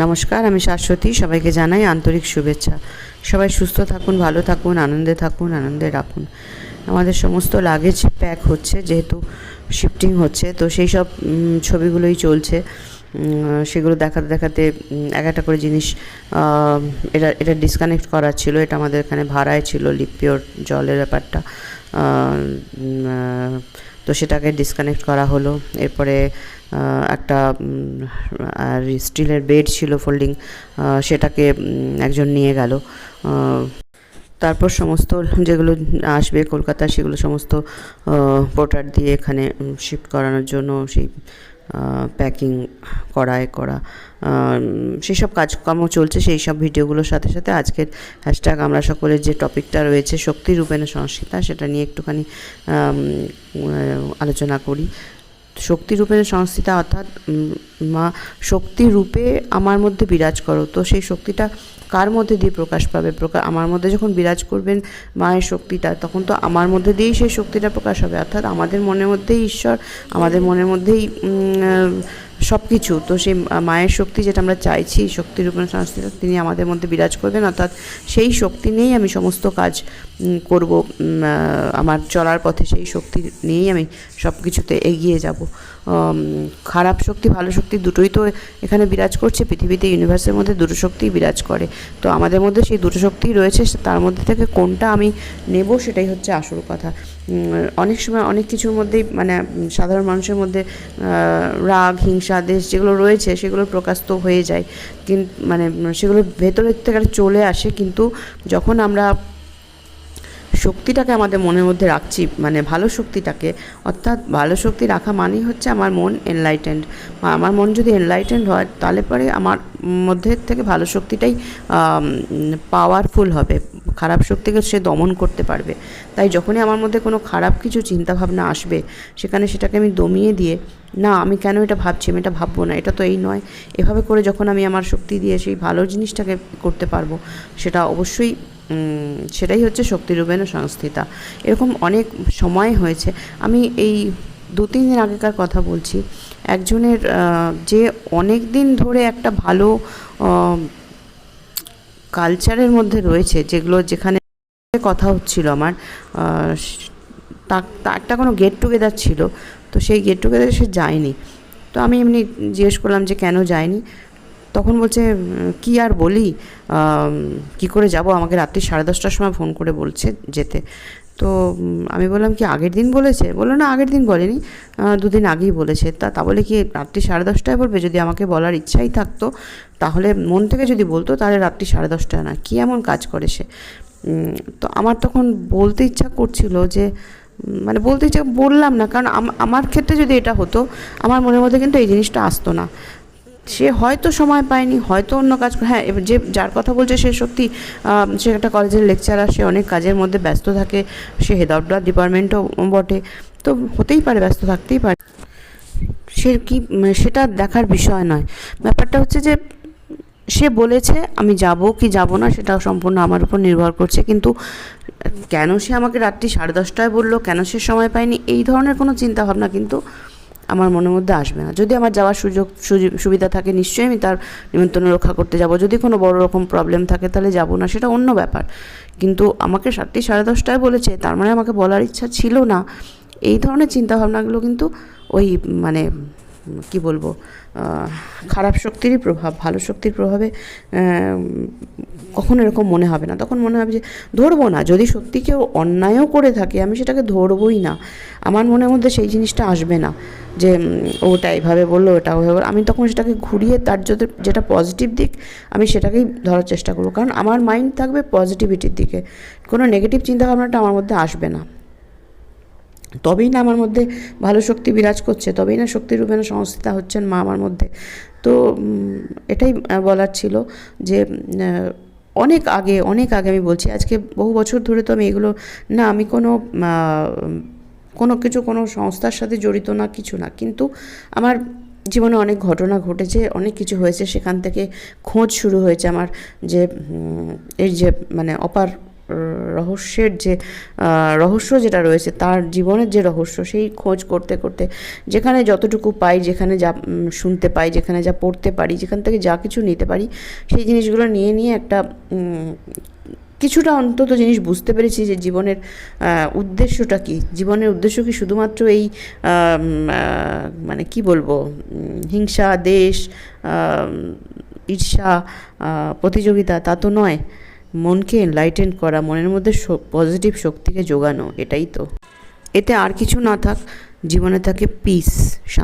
নমস্কার, আমি শাশ্বতী। সবাইকে জানাই আন্তরিক শুভেচ্ছা। সবাই সুস্থ থাকুন, ভালো থাকুন, আনন্দে থাকুন, আনন্দে রাখুন। আমাদের সমস্ত লাগেজ প্যাক হচ্ছে, যেহেতু শিফটিং হচ্ছে, তো সেই সব ছবিগুলোই চলছে। সেগুলো দেখাতে দেখাতে এক একটা করে জিনিস এটা এটা ডিসকানেক্ট করার ছিল। এটা আমাদের এখানে ভাড়ায় ছিল লিপিওর জলের ব্যাপারটা। তো সেটাকে ডিসকানেক্ট করা হলো। এরপরে একটা আর স্টিলের বেড ছিল ফোল্ডিং সেটাকে একজন নিয়ে গেল। তারপর সমস্ত যেগুলো আসবে কলকাতা সেগুলো সমস্ত পোর্টার দিয়ে এখানে শিফট করানোর জন্য সেই প্যাকিং করায় করা। সেই সব কাজকর্ম চলছে, সেই সব ভিডিওগুলোর সাথে সাথে আজকের হ্যাশট্যাগ আমরা সকলের যে টপিকটা রয়েছে, শক্তি রূপেণ সংস্কৃতা, সেটা নিয়ে একটুখানি আলোচনা করি। শক্তি রূপের সংস্থিতা অর্থাৎ মা শক্তি রূপে আমার মধ্যে বিরাজ করো। তো সেই শক্তিটা কার মধ্যে দিয়ে প্রকাশ পাবে? প্রকাশ আমার মধ্যে যখন বিরাজ করবেন মায়ের শক্তিটা, তখন তো আমার মধ্যে দিয়েই সেই শক্তিটা প্রকাশ হবে। অর্থাৎ আমাদের মনের মধ্যেই ঈশ্বর, আমাদের মনের মধ্যেই সব কিছু তো সেই মায়ের শক্তি যেটা আমরা চাইছি শক্তি রূপেণ সংস্থিত, তিনি আমাদের মধ্যে বিরাজ করবেন। অর্থাৎ সেই শক্তি নিয়েই আমি সমস্ত কাজ করব আমার চলার পথে সেই শক্তি নিয়েই আমি সব কিছুতে এগিয়ে যাব। খারাপ শক্তি, ভালো শক্তি দুটোই তো এখানে বিরাজ করছে। পৃথিবীতে ইউনিভার্সের মধ্যে দুটো শক্তিই বিরাজ করে। তো আমাদের মধ্যে সেই দুটো শক্তিই রয়েছে তার মধ্যে থেকে কোনটা আমি নেব সেটাই হচ্ছে আসল কথা। অনেক সময় অনেক কিছুর মধ্যেই মানে সাধারণ মানুষের মধ্যে রাগ, হিংসা দেশ যেগুলো রয়েছে সেগুলো প্রকাশ তো হয়ে যায়। কিন্তু মানে সেগুলো ভেতরের থেকে চলে আসে। কিন্তু যখন আমরা শক্তিটাকে আমাদের মনের মধ্যে রাখছি মানে ভালো শক্তিটাকে। অর্থাৎ ভালো শক্তি রাখা মানেই হচ্ছে আমার মন এনলাইটেন্ড আমার মন যদি এনলাইটেন্ড হয়, তাহলে পরে আমার মধ্যে থেকে ভালো শক্তিটাই পাওয়ারফুল হবে। খারাপ শক্তিকে সে দমন করতে পারবে। তাই যখনই আমার মধ্যে কোনো খারাপ কিছু চিন্তাভাবনা আসবে, সেখানে সেটাকে আমি দমিয়ে দিয়ে, না, আমি কেন এটা ভাবছি? আমি এটা ভাববো না। এটা তো এই নয়। এভাবে করে যখন আমি আমার শক্তি দিয়ে সেই ভালো জিনিসটাকে করতে পারব, সেটা অবশ্যই সেটাই হচ্ছে শক্তিরূপেণ সংস্থিতা। এরকম অনেক সময় হয়েছে। আমি এই দু তিন দিন আগেকার কথা বলছি। একজনের যে অনেক দিন ধরে একটা ভালো কালচারের মধ্যে রয়েছে, যেগুলো যেখানে কথা হচ্ছিল আমার তা একটা কোনো গেট টুগেদার ছিল, তো সেই গেট টুগেদারে সে যায়নি। তো আমি এমনি জিজ্ঞেস করলাম যে কেন যায়নি? তখন বলছে, কি আর বলি? কি করে যাব? আমাকে রাত্রি সাড়ে দশটার সময় ফোন করে বলছে যেতে। তো আমি বললাম, কি আগের দিন বলেছে? বলল, না, আগের দিন বলেনি। দুদিন আগেই বলেছে। তা তা বলে কি রাত্রি সাড়ে দশটায় বলবে? যদি আমাকে বলার ইচ্ছাই থাকতো, তাহলে মন থেকে যদি বলতো, তাহলে রাত্রি সাড়ে দশটায় না। কী এমন কাজ করে সে? তো আমার তখন বলতে ইচ্ছা করছিল যে মানে বলতে ইচ্ছা, বললাম না। কারণ আমার ক্ষেত্রে যদি এটা হতো, আমার মনের মধ্যে কিন্তু এই জিনিসটা আসতো না। সে হয়তো সময় পায়নি, হয়তো অন্য কাজ হ্যাঁ যে, যার কথা বলছে সে সত্যি সে একটা কলেজের লেকচারার সে অনেক কাজের মধ্যে ব্যস্ত থাকে, সে হেদাউডার ডিপার্টমেন্টও বটে, তো হতেই পারে, ব্যস্ত থাকতেই পারে। সে কি সেটা দেখার বিষয় নয়। ব্যাপারটা হচ্ছে যে, সে বলেছে, আমি যাব কি যাব না, সেটা সম্পূর্ণ আমার উপর নির্ভর করছে, কিন্তু কেন সে আমাকে রাত্রি সাড়ে দশটায় বলল, কেন সে সময় পায়নি, এই ধরনের কোনো চিন্তা ভাবনা কিন্তু আমার মনের মধ্যে আসবে না। যদি আমার যাওয়ার সুযোগ সুবিধা থাকে, নিশ্চয়ই আমি তার নিমন্ত্রণ রক্ষা করতে যাব। যদি কোনো বড় রকম প্রবলেম থাকে, তাহলে যাব না, সেটা অন্য ব্যাপার। কিন্তু আমাকে সাতটি, সাড়ে দশটায় বলেছে, তার মানে আমাকে বলার ইচ্ছা ছিল না। এই ধরনের চিন্তাভাবনাগুলো কিন্তু ওই মানে কি বলব খারাপ শক্তিরই প্রভাব, ভালো শক্তির প্রভাবে কখনো এরকম মনে হবে না। তখন মনে হবে যে, ধরবো না। যদি সত্যি কেউ অন্যায়ও করে থাকে, আমি সেটাকে ধরবই না। আমার মনের মধ্যে সেই জিনিসটা আসবে না যে ওটা এইভাবে বলল, ওটা ওইভাবে। আমি তখন সেটাকে ঘুরিয়ে তার যদি যেটা পজিটিভ দিক, আমি সেটাকেই ধরার চেষ্টা করব। কারণ আমার মাইন্ড থাকবে পজিটিভিটির দিকে। কোনো নেগেটিভ চিন্তাভাবনাটা আমার মধ্যে আসবে না। তবেই না আমার মধ্যে ভালো শক্তি বিরাজ করছে, তবেই না শক্তি রূপে না সংস্থিতা হচ্ছেন মা আমার মধ্যে। তো এটাই বলার ছিল যে অনেক আগে অনেক আগে আমি বলছি, আজকে বহু বছর ধরে তো আমি এগুলো, না, আমি কোনো কোনো কিছু, কোনো সংস্থার সাথে জড়িত না, কিছু না। কিন্তু আমার জীবনে অনেক ঘটনা ঘটেছে, অনেক কিছু হয়েছে, সেখান থেকে খোঁজ শুরু হয়েছে আমার যে এই যে মানে অপার রহস্যের যে রহস্য যেটা রয়েছে, তার জীবনের যে রহস্য, সেই খোঁজ করতে করতে যেখানে যতটুকু পাই, যেখানে যা শুনতে পাই, যেখানে যা পড়তে পারি, যেখান থেকে যা কিছু নিতে পারি, সেই জিনিসগুলো নিয়ে নিয়ে একটা কিছুটা অন্তত জিনিস বুঝতে পেরেছি যে জীবনের উদ্দেশ্যটা কি। জীবনের উদ্দেশ্য কি শুধুমাত্র এই মানে কি বলব হিংসা, দেশ ঈর্ষা প্রতিযোগিতা, তা তো নয়। মনকে এনলাইটেন করা, মনের মধ্যে পজিটিভ শক্তিকে জোগানো, এটাই তো। এতে আর কিছু না থাক, জীবনে থাকে পিস শান্তি।